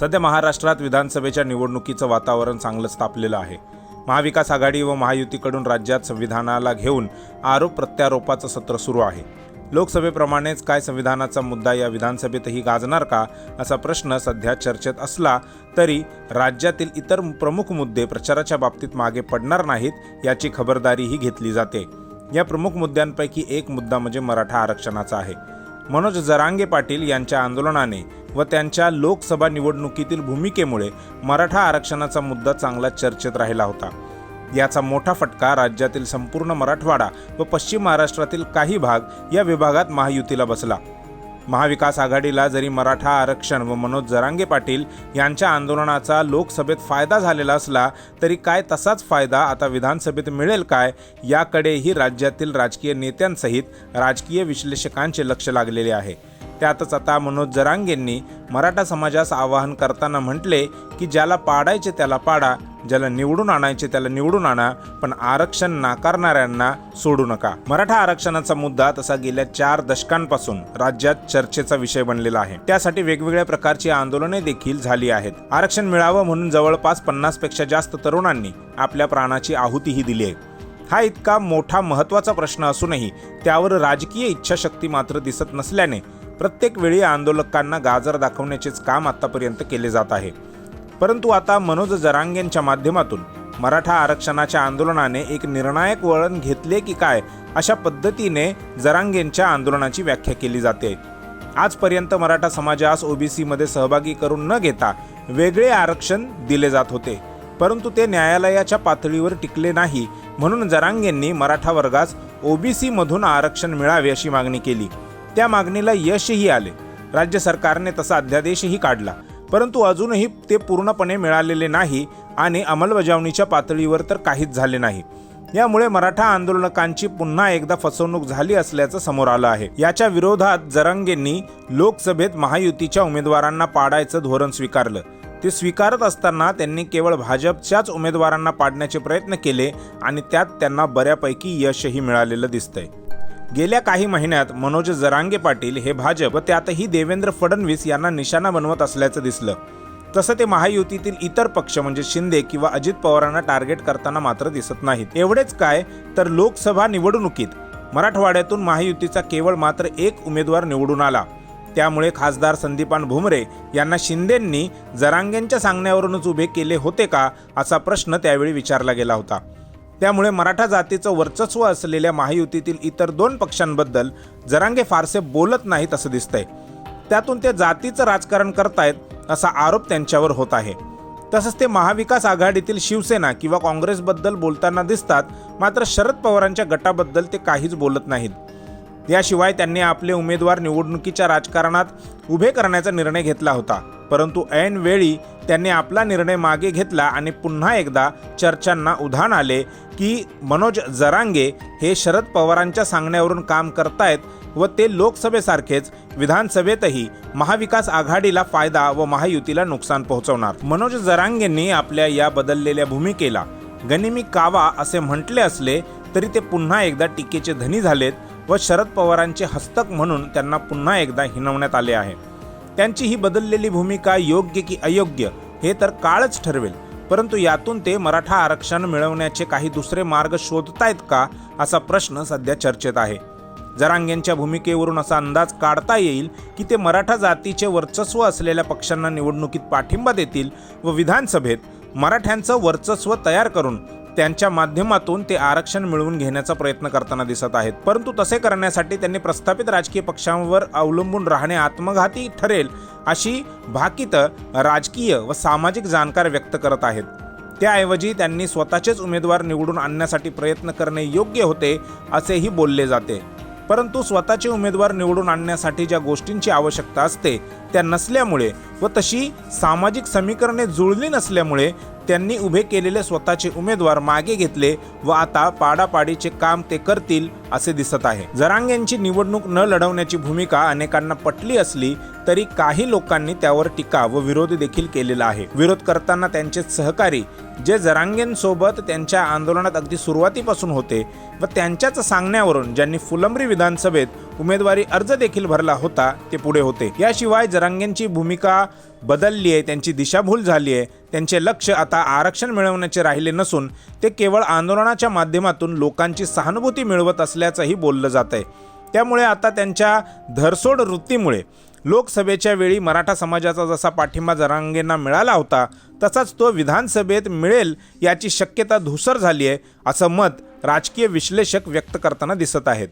सध्या महाराष्ट्रात विधानसभेच्या निवडणुकीचं वातावरण चांगलंच तापलेलं आहे. महाविकास आघाडी व महायुतीकडून राज्यात संविधानाला घेऊन आरोप प्रत्यारोपाचं सत्र सुरू आहे. लोकसभेप्रमाणेच काय संविधानाचा मुद्दा या विधानसभेतही गाजणार का असा प्रश्न सध्या चर्चेत असला तरी राज्यातील इतर प्रमुख मुद्दे प्रचाराच्या बाबतीत मागे पडणार नाहीत याची खबरदारीही घेतली जाते. या प्रमुख मुद्द्यांपैकी एक मुद्दा म्हणजे मराठा आरक्षणाचा आहे. मनोज जरांगे पाटील यांच्या आंदोलनाने व त्यांच्या लोकसभा निवडणुकीतील भूमिकेमुळे मराठा आरक्षणाचा मुद्दा चांगला चर्चेत राहिला होता. याचा मोठा फटका राज्यातील संपूर्ण मराठवाडा व पश्चिम महाराष्ट्रातील काही भाग या विभागात महायुतीला बसला. महाविकास आघाडीला जरी मराठा आरक्षण व मनोज जरांगे पाटील यांच्या आंदोलनाचा लोकसभेत फायदा झालेला असला तरी काय तसाच फायदा आता विधानसभेत मिळेल काय याकडेही राज्यातील राजकीय नेत्यांसहित राजकीय विश्लेषकांचे लक्ष लागलेले आहे. त्यातच आता मनोज जरांगेंनी मराठा समाजास आवाहन करताना म्हटले की ज्याला पाडायचे त्याला पाडा ज्याला निवडून आणायचे त्याला निवडून आणा पण आरक्षण नाकारणाऱ्यांना सोडू नका. मराठा आरक्षणाचा मुद्दा तसा गेल्या चार दशकांपासून राज्यात चर्चेचा विषय बनलेला आहे. त्यासाठी वेगवेगळ्या प्रकारची आंदोलने देखील झाली आहेत. आरक्षण मिळावं म्हणून जवळपास पन्नासपेक्षा जास्त तरुणांनी आपल्या प्राणाची आहुतीही दिली आहे. हा इतका मोठा महत्त्वाचा प्रश्न असूनही त्यावर राजकीय इच्छाशक्ती मात्र दिसत नसल्याने प्रत्येक वेळी आंदोलकांना गाजर दाखवण्याचेच काम आतापर्यंत केले जात आहे. परंतु आता मनोज जरांगेंच्या माध्यमातून मराठा आरक्षणाच्या आंदोलनाने एक निर्णायक वळण घेतले की काय अशा पद्धतीने जरांगेंच्या आंदोलनाची व्याख्या केली जाते. आजपर्यंत मराठा समाजास ओबीसीमध्ये सहभागी करून न घेता वेगळे आरक्षण दिले जात होते. परंतु ते न्यायालयाच्या पातळीवर टिकले नाही म्हणून जरांगेंनी मराठा वर्गास ओबीसीमधून आरक्षण मिळावे अशी मागणी केली. त्या मागणीला यशही आले. राज्य सरकारने तसा अध्यादेशही काढला. परंतु अजूनही ते पूर्णपणे मिळालेले नाही आणि अंमलबजावणीच्या पातळीवर तर काहीच झाले नाही. यामुळे मराठा आंदोलकांची पुन्हा एकदा फसवणूक झाली असल्याचं समोर आलं आहे. याच्या विरोधात जरंगेंनी लोकसभेत महायुतीच्या उमेदवारांना पाडायचं धोरण स्वीकारलं. ते स्वीकारत असताना त्यांनी केवळ भाजपच्याच उमेदवारांना पाडण्याचे प्रयत्न केले आणि त्यात त्यांना बऱ्यापैकी यशही मिळालेलं दिसतंय. गेल्या काही महिन्यात मनोज जरांगे पाटील हे भाजप व त्यातही देवेंद्र फडणवीस यांना निशाणा बनवत असल्याचं दिसलं. तसं ते महायुतीतील इतर पक्ष म्हणजे शिंदे किंवा अजित पवारांना टार्गेट करताना मात्र दिसत नाहीत. एवढेच काय तर लोकसभा निवडणुकीत मराठवाड्यातून महायुतीचा केवळ मात्र एक उमेदवार निवडून आला. त्यामुळे खासदार संदीपान भुमरे यांना शिंदेंनी जरांगेंच्या सांगण्यावरूनच उभे केले होते का असा प्रश्न त्यावेळी विचारला गेला होता. त्यामुळे मराठा जातीचं वर्चस्व असलेल्या महायुतीतील इतर दोन पक्षांबद्दल जरांगे फारसे बोलत नाहीत असं दिसतंय. त्यातून ते जातीचं राजकारण करतायत असा आरोप त्यांच्यावर होत आहे. तसंच ते महाविकास आघाडीतील शिवसेना किंवा काँग्रेसबद्दल बोलताना दिसतात मात्र शरद पवारांच्या गटाबद्दल ते काहीच बोलत नाहीत. याशिवाय त्यांनी आपले उमेदवार निवडणुकीच्या राजकारणात उभे करण्याचा निर्णय घेतला होता. परंतु ऐन वेळी त्यांनी आपला निर्णय मागे घेतला आणि पुन्हा एकदा चर्चांना उधाण आले की मनोज जरांगे हे शरद पवारांच्या सांगण्यावरून काम करतायत व ते लोकसभेसारखेच विधानसभेतही महाविकास आघाडीला फायदा व महायुतीला नुकसान पोहोचवणार. मनोज जरांगेंनी आपल्या या बदललेल्या भूमिकेला गनिमी कावा असे म्हटले असले तरी ते पुन्हा एकदा टीकेचे धनी झालेत व शरद पवारांचे हस्तक म्हणून त्यांना पुन्हा एकदा हिनवण्यात आले आहे. त्यांची ही बदललेली भूमिका योग्य की अयोग्य हे तर काळच ठरवेल. परंतु यातून ते मराठा आरक्षण मिळवण्याचे काही दुसरे मार्ग शोधतायत का असा प्रश्न सध्या चर्चेत आहे. जरांगेंच्या भूमिकेवरून असा अंदाज काढता येईल की ते मराठा जातीचे वर्चस्व असलेल्या पक्षांना निवडणुकीत पाठिंबा देतील व विधानसभेत मराठ्यांचं वर्चस्व तयार करून त्यांच्या माध्यमातून ते आरक्षण मिळवून घेण्याचा प्रयत्न करताना दिसत आहेत. परंतु तसे करण्यासाठी त्यांनी प्रस्थापित राजकीय पक्षांवर अवलंबून राहणे आत्मघाती ठरेल अशी भाकीतं राजकीय व सामाजिक जाणकार व्यक्त करत आहेत. त्याऐवजी त्यांनी स्वतःचेच उमेदवार निवडून आणण्यासाठी प्रयत्न करणे योग्य होते असेही बोलले जाते. परंतु स्वतःचे उमेदवार निवडून आणण्यासाठी ज्या गोष्टींची आवश्यकता असते त्या नसल्यामुळे व तशी सामाजिक समीकरणे जुळली नसल्यामुळे त्यांनी उभे केलेले स्वतःचे उमेदवार मागे घेतले व आता पाडापाडीचे काम ते करतील असे दिसत आहे. जरांगेंची निवडणूक न लढवण्याची भूमिका अनेकांना पटली असली तरी काही लोकांनी त्यावर टीका व विरोध देखील केलेला आहे. विरोध करताना त्यांचे सहकारी जे जरांगेंसोबत त्यांच्या आंदोलनात अगदी सुरुवातीपासून होते व त्यांच्याच सांगण्यावरून ज्यांनी फुलंब्री विधानसभेत उमेदवारी अर्ज देखील भरला होता ते पुढे होते. याशिवाय जरांगेंची भूमिका बदलली आहे त्यांची दिशाभूल झाली आहे त्यांचे लक्ष आता आरक्षण मिळवण्याचे राहिले नसून ते केवळ आंदोलनाच्या माध्यमातून लोकांची सहानुभूती मिळवत असल्याचंही बोललं जात आहे त्यामुळे आता त्यांच्या धरसोड वृत्तीमुळे लोकसभेच्या वेळी मराठा समाजाचा जसा पाठिंबा जरांगेंना मिळाला होता तसाच तो विधानसभेत मिळेल याची शक्यता धुसर झाली आहे असं मत राजकीय विश्लेषक व्यक्त करताना दिसत आहेत.